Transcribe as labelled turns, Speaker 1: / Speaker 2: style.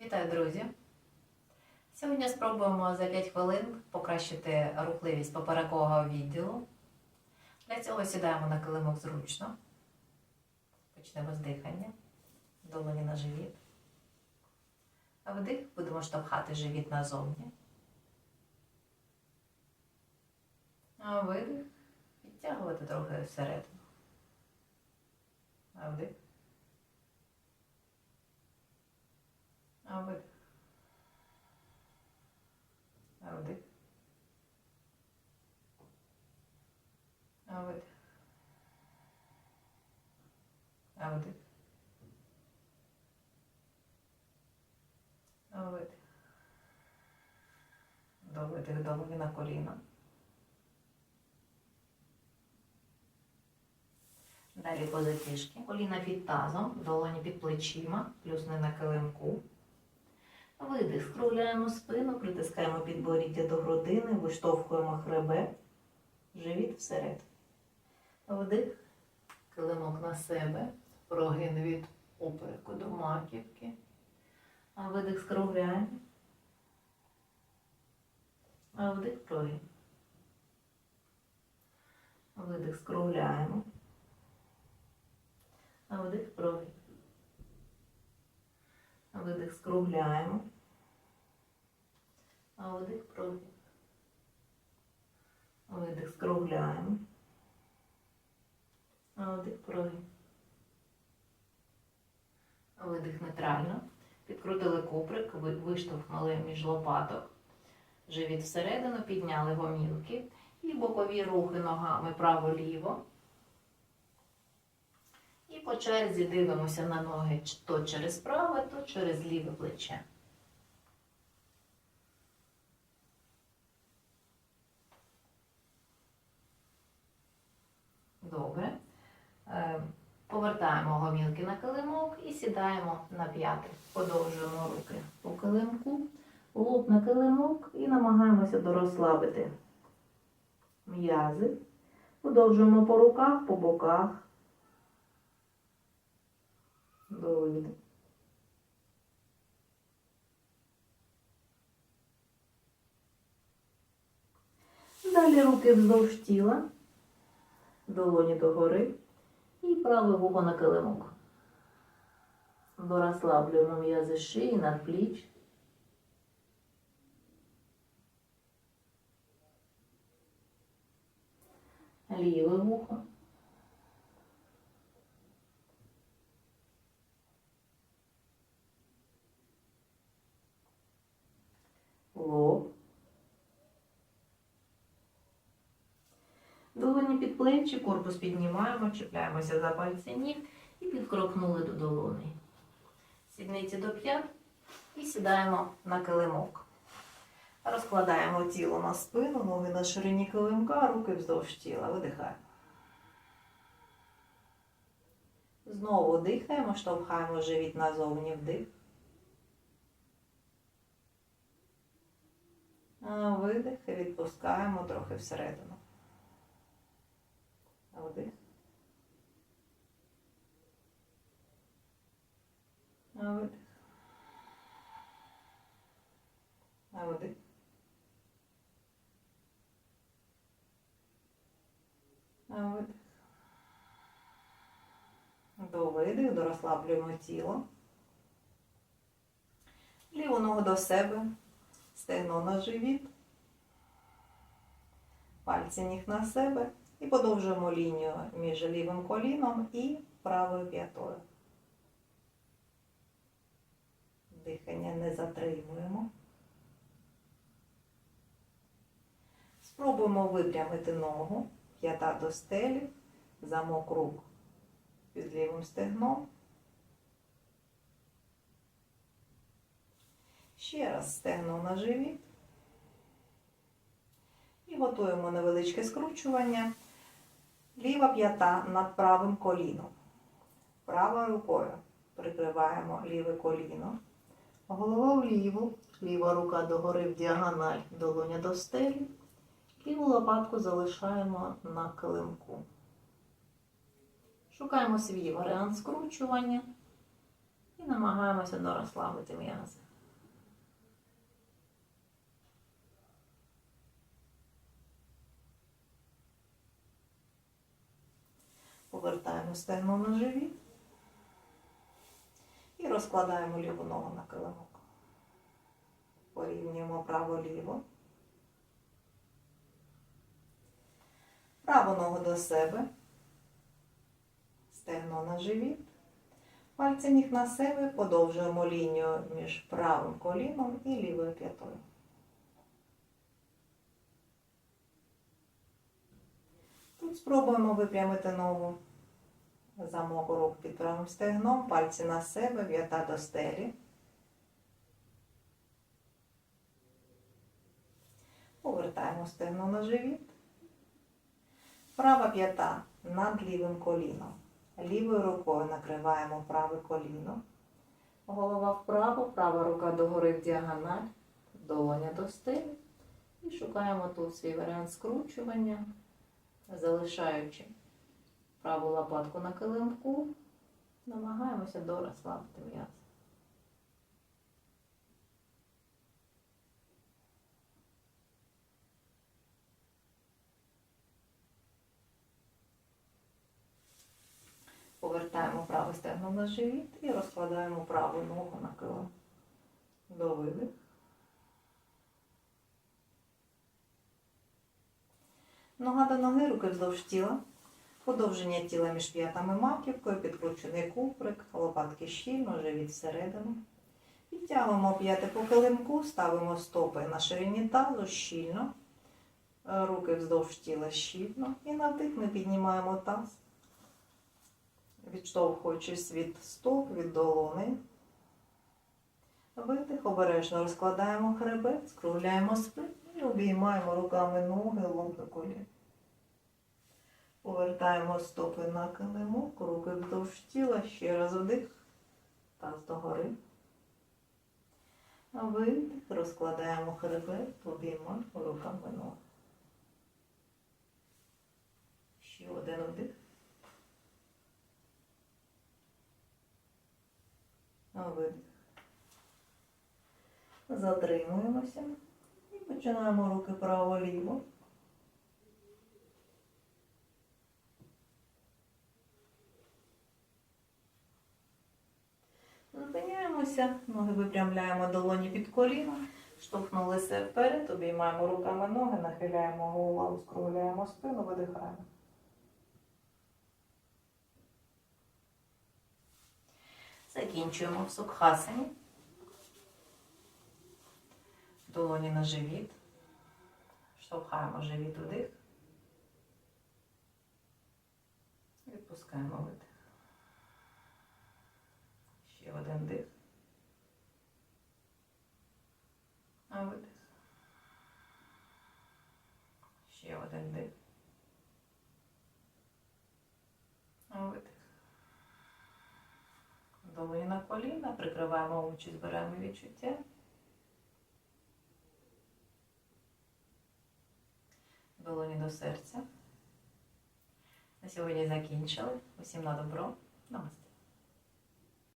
Speaker 1: Вітаю, друзі! Сьогодні спробуємо за 5 хвилин покращити рухливість поперекового відділу. Для цього сідаємо на килимок зручно. Почнемо з дихання. Долоні на живіт. А вдих будемо штовхати живіт назовні. А видих підтягувати трохи всередину. А вдих. А. А вдих. А видих. А вдих. А видих. До видих долоні на коліна. Далі позатішки. Коліна під тазом, долоні під плечима, плюс не на килимку. Видих, скругляємо спину, притискаємо підборіддя до грудини, виштовхуємо хребет, живіт всеред. Вдих, килимок на себе, прогин від оперку до маківки. А видих скругляємо. А вдих прогин. Видих скругляємо. А вдих прогин. Видих скругляємо. А вдих прогин. Видих скругляємо. А вдих прогин. Видих нейтрально. Підкрутили куприк, виштовхнули між лопаток. Живіт всередину, підняли гомілки. І бокові рухи ногами право-ліво. І по черзі дивимося на ноги то через праве, то через ліве плече. Добре. Е, Повертаємо гомілки на килимок і сідаємо на п'яти. Подовжуємо руки по килимку, лоб на килимок і намагаємося дорозслабити м'язи. Подовжуємо по руках, по боках. До. Далі руки вздовж тіла, долоні догори і праве вухо на килимок. Дорозслаблюємо м'язи шиї, надпліч. Ліве вухо. лоб. Під плечі, корпус піднімаємо, чіпляємося за пальці ніг і підкрокнули до долони. Сідниці до п'ят і сідаємо на килимок. Розкладаємо тіло на спину, ноги на ширині килимка, руки вздовж тіла. Видихаємо. Знову дихаємо, штовхаємо живіт назовні вдих. Видих і відпускаємо трохи всередину. Вдих. А Видих. А Вдих. А Видих. До видих, дорозслаблюємо тіло. Ліву ногу до себе. Стегно на живіт, пальці ніг на себе і подовжуємо лінію між лівим коліном і правою п'ятою. Дихання не затримуємо. Спробуємо випрямити ногу, п'ята до стелі, замок рук під лівим стегном. Ще раз стегно на живіт. І готуємо невеличке скручування. Ліва п'ята над правим коліном. Правою рукою прикриваємо ліве коліно. Голова вліву, ліва рука догори в діагональ, долоня до стелі. Ліву лопатку залишаємо на килимку. Шукаємо свій варіант скручування і намагаємося дорозслабити м'язи. Стегно на живіт. І розкладаємо ліву ногу на килимок. Порівнюємо право-ліво. Праву ногу до себе. Стегно на живіт. Пальці ніг на себе. Подовжуємо лінію між правим коліном і лівою п'ятою. Тут спробуємо випрямити ногу. Замок рук під правим стегном, пальці на себе, в'ята до стелі. Повертаємо стегно на живіт. Права п'ята над лівим коліном. Лівою рукою накриваємо праве коліно. Голова вправо, права рука догори в діагональ, долоня до стелі. І шукаємо тут свій варіант скручування, залишаючи праву лопатку на килимку, намагаємося дорозслабити м'яз. Повертаємо праве стегно на живіт і розкладаємо праву ногу на килим. До видих. Нога до ноги, руки вздовж тіла. Подовження тіла між п'ятами маківкою, підкручений куприк, лопатки щільно, живіт всередину. Підтягуємо п'яти по килимку, ставимо стопи на ширині тазу щільно, руки вздовж тіла щільно. І на вдих ми піднімаємо таз, відштовхуючись від стоп, від долони. Видих, обережно розкладаємо хребет, скругляємо спину і обіймаємо руками ноги, лоб до колін. Повертаємо стопи на килимок, руки вздовж тіла, ще раз вдих, таз догори. Видих, розкладаємо хребет, обіймаємо руками ноги. Ще один вдих. Видих. Затримуємося і починаємо руки право-ліво. Зупиняємося, ноги випрямляємо долоні під коліно, штовхнулися вперед, обіймаємо руками ноги, нахиляємо голову, скругляємо спину, видихаємо. Закінчуємо в сукхасані. Долоні на живіт. Штовхаємо живіт вдих. Відпускаємо видих. Ще один дих. А видих. А видих. Долоні на коліна, прикриваємо очі, збираємо відчуття. Долоні до серця. На сьогодні закінчили. Усім на добро. Намасте.